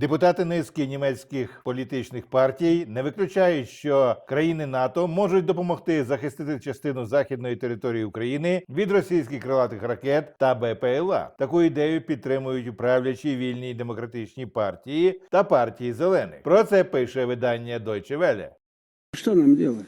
Депутати низки німецьких політичних партій не виключають, що країни НАТО можуть допомогти захистити частину західної території України від російських крилатих ракет та БПЛА. Таку ідею підтримують управлячі вільній демократичній партії та партії зелених. Про це пише видання Deutsche Welle. Что нам делать?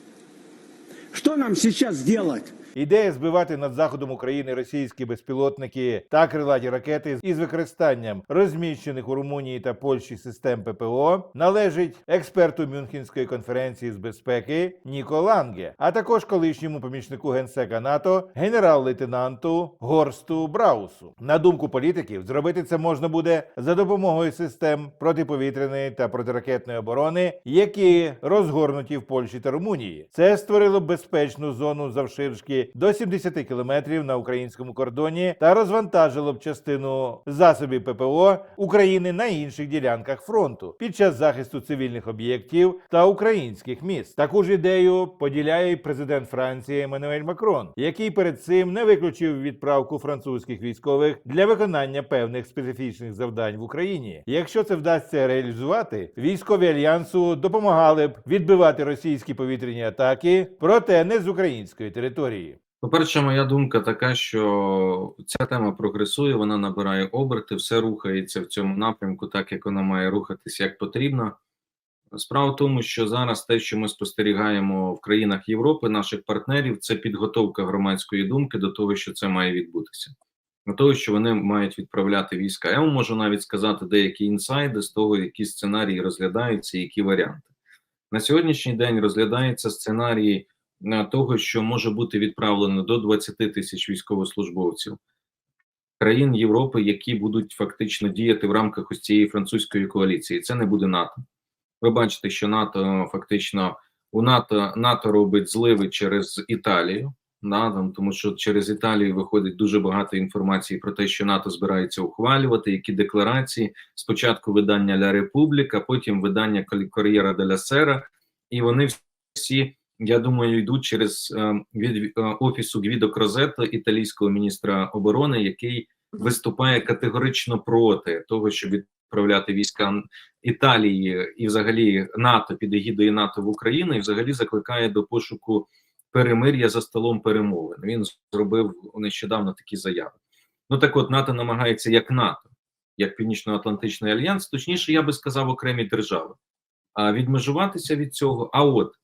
Что нам сейчас делать? Ідея збивати над заходом України російські безпілотники та крилаті ракети із використанням розміщених у Румунії та Польщі систем ППО належить експерту Мюнхенської конференції з безпеки Ніко Ланге, а також колишньому помічнику генсека НАТО генерал-лейтенанту Горсту Браусу. На думку політиків, зробити це можна буде за допомогою систем протиповітряної та протиракетної оборони, які розгорнуті в Польщі та Румунії. Це створило безпечну зону завширшки до 70 кілометрів на українському кордоні та розвантажило б частину засобів ППО України на інших ділянках фронту під час захисту цивільних об'єктів та українських міст. Таку ж ідею поділяє і президент Франції Еммануель Макрон, який перед цим не виключив відправку французьких військових для виконання певних специфічних завдань в Україні. Якщо це вдасться реалізувати, військові альянсу допомагали б відбивати російські повітряні атаки, проте не з української території. По-перше, моя думка така, що ця тема прогресує, вона набирає оберти, все рухається в цьому напрямку, так як вона має рухатися як потрібно. Справа в тому, що зараз те, що ми спостерігаємо в країнах Європи, наших партнерів, це підготовка громадської думки до того, що це має відбутися, до того, що вони мають відправляти війська. Я вам можу навіть сказати деякі інсайди з того, які сценарії розглядаються, які варіанти. На сьогоднішній день розглядається сценарій е, того, що може бути відправлено до 20 тисяч військовослужбовців країн Європи, які будуть фактично діяти в рамках ось цієї французької коаліції. Це не буде НАТО. Ви бачите, що НАТО фактично у НАТО НАТО робить зливи через Італію. Да, тому що через Італію виходить дуже багато інформації про те, що НАТО збирається ухвалювати, які декларації. Спочатку видання Ля Републіка, потім видання Кор'єра деля Сера, і вони всі, я думаю, йдуть через е, від е, офісу Гвідо Крозетто, італійського міністра оборони, який виступає категорично проти того, щоб відправляти війська Італії і, взагалі, НАТО під егідою НАТО в Україну, і взагалі закликає до пошуку перемир'я за столом перемовин. Він зробив нещодавно такі заяви. Ну так от НАТО намагається як НАТО, як Північно-Атлантичний альянс, точніше, я би сказав, окремі держави, а відмежуватися від цього. А от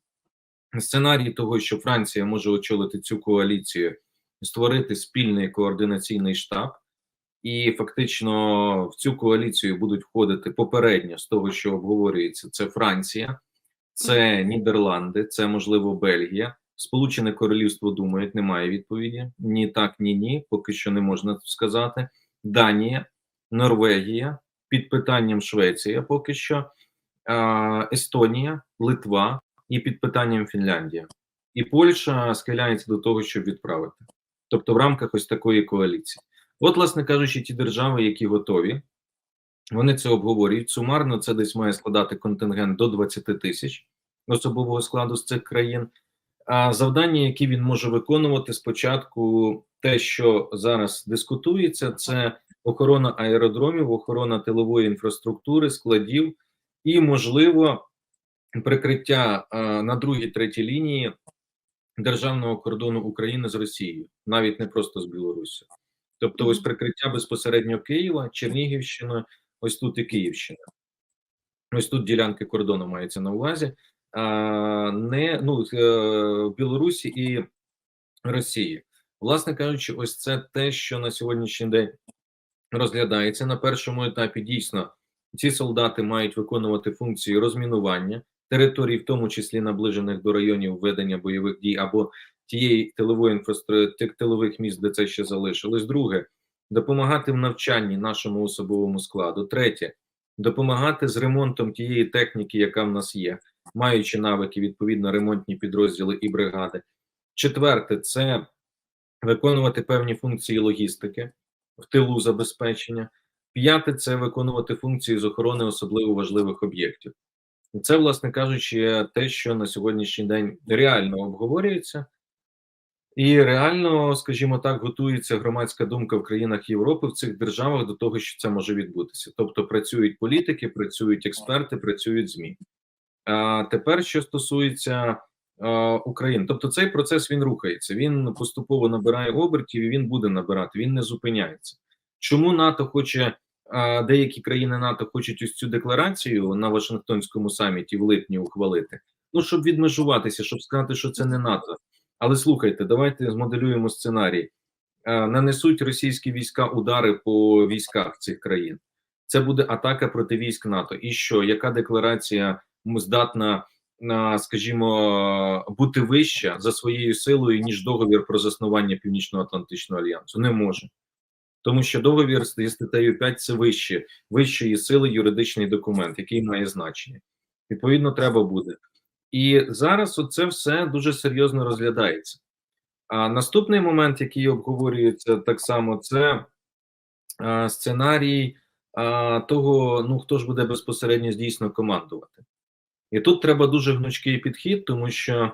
сценарій того, що Франція може очолити цю коаліцію, створити спільний координаційний штаб, і фактично в цю коаліцію будуть входити попередньо з того, що обговорюється, це Франція, це Нідерланди, це можливо Бельгія. Сполучене Королівство думають, немає відповіді. Ні, так, ні, ні. Поки що не можна сказати. Данія, Норвегія, під питанням Швеція, поки що, Естонія, Литва і під питанням Фінляндія. І Польща схиляється до того, щоб відправити. Тобто, в рамках ось такої коаліції. От, власне кажучи, ті держави, які готові, вони це обговорюють. Сумарно це десь має складати контингент до 20 тисяч особового складу з цих країн. А завдання, які він може виконувати, спочатку те, що зараз дискутується, це охорона аеродромів, охорона тилової інфраструктури, складів і, можливо, прикриття на другій третій лінії державного кордону України з Росією, навіть не просто з Білорусі. Тобто, ось прикриття безпосередньо Києва, Чернігівщина, ось тут і Київщина. Ось тут ділянки кордону мається на увазі. А, не ну в Білорусі і Росії, власне кажучи, ось це те, що на сьогоднішній день розглядається на першому етапі. Дійсно, ці солдати мають виконувати функції розмінування територій, в тому числі наближених до районів ведення бойових дій або тієї тилової інфраструктури тилових міст, де це ще залишилось. Друге, допомагати в навчанні нашому особовому складу. Третє допомагати з ремонтом тієї техніки, яка в нас є маючи навики, відповідно, ремонтні підрозділи і бригади. Четверте, це виконувати певні функції логістики в тилу забезпечення. П'яте це виконувати функції з охорони особливо важливих об'єктів. Це, власне кажучи, те, що на сьогоднішній день реально обговорюється, І реально, скажімо так, готується громадська думка в країнах Європи в цих державах до того, що це може відбутися. Тобто працюють політики, працюють експерти, працюють змі. А тепер, що стосується а, України, тобто цей процес він рухається, він поступово набирає обертів і він буде набирати, він не зупиняється. Чому НАТО хоче деякі країни НАТО хочуть ось цю декларацію на Вашингтонському саміті в липні ухвалити? Ну щоб відмежуватися, щоб сказати, що це не НАТО. Але слухайте, давайте змоделюємо сценарій. Е, Нанесуть російські війська удари по військах цих країн. Це буде атака проти військ НАТО. І що? Яка декларація здатна, скажімо, бути вища за своєю силою, ніж договір про заснування Північно-Атлантичного альянсу? Не може. Тому що договір зі статтею 5 це вище, вищої сили юридичний документ, який має значення. Відповідно, треба буде. І зараз оце все дуже серйозно розглядається. А наступний момент, який обговорюється так само, це а, сценарій а, того, ну хто ж буде безпосередньо дійсно командувати. І тут треба дуже гнучкий підхід, тому що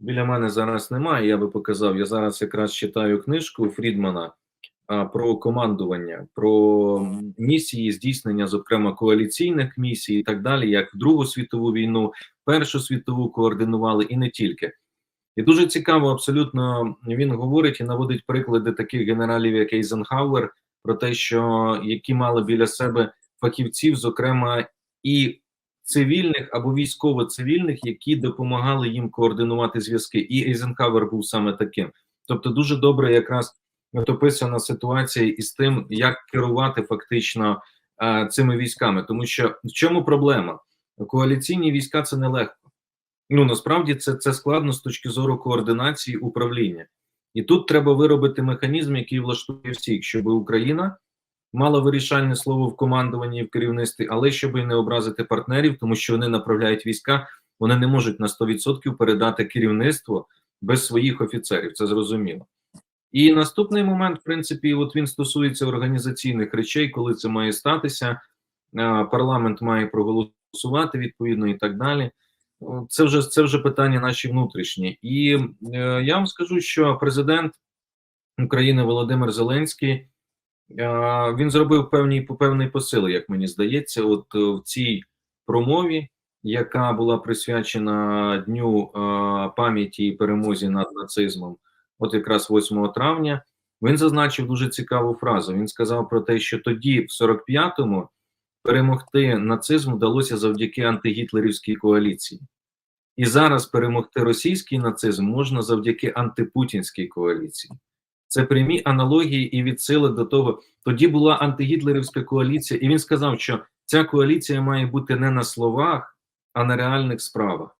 біля мене зараз немає. Я би показав. Я зараз якраз читаю книжку Фрідмана про командування, про місії здійснення, зокрема коаліційних місій, і так далі, як в Другу світову війну, Першу світову координували і не тільки. І дуже цікаво, абсолютно він говорить і наводить приклади таких генералів, як Ейзенхауер, про те, що які мали біля себе фахівців, зокрема і цивільних або військово-цивільних, які допомагали їм координувати зв'язки. І Ейзенхауер був саме таким. Тобто, дуже добре якраз описана ситуація із тим, як керувати фактично е, цими військами, тому що в чому проблема? Коаліційні війська це нелегко. Ну насправді це, це складно з точки зору координації управління. І тут треба виробити механізм, який влаштує всіх, щоб Україна мала вирішальне слово в командуванні і в керівництві, але щоб і не образити партнерів, тому що вони направляють війська, вони не можуть на 100% передати керівництво без своїх офіцерів. Це зрозуміло. І наступний момент, в принципі, от він стосується організаційних речей, коли це має статися. Парламент має проголосувати відповідно і так далі. Це вже це вже питання наші внутрішні. І е, я вам скажу, що президент України Володимир Зеленський е, він зробив певні певний посил, як мені здається, от е, в цій промові, яка була присвячена дню пам'яті і перемозі над нацизмом, от якраз 8 травня, він зазначив дуже цікаву фразу. Він сказав про те, що тоді, в 45-му, перемогти нацизм вдалося завдяки антигітлерівській коаліції. І зараз перемогти російський нацизм можна завдяки антипутінській коаліції. Це прямі аналогії і відсили до того. Тоді була антигітлерівська коаліція, і він сказав, що ця коаліція має бути не на словах, а на реальних справах.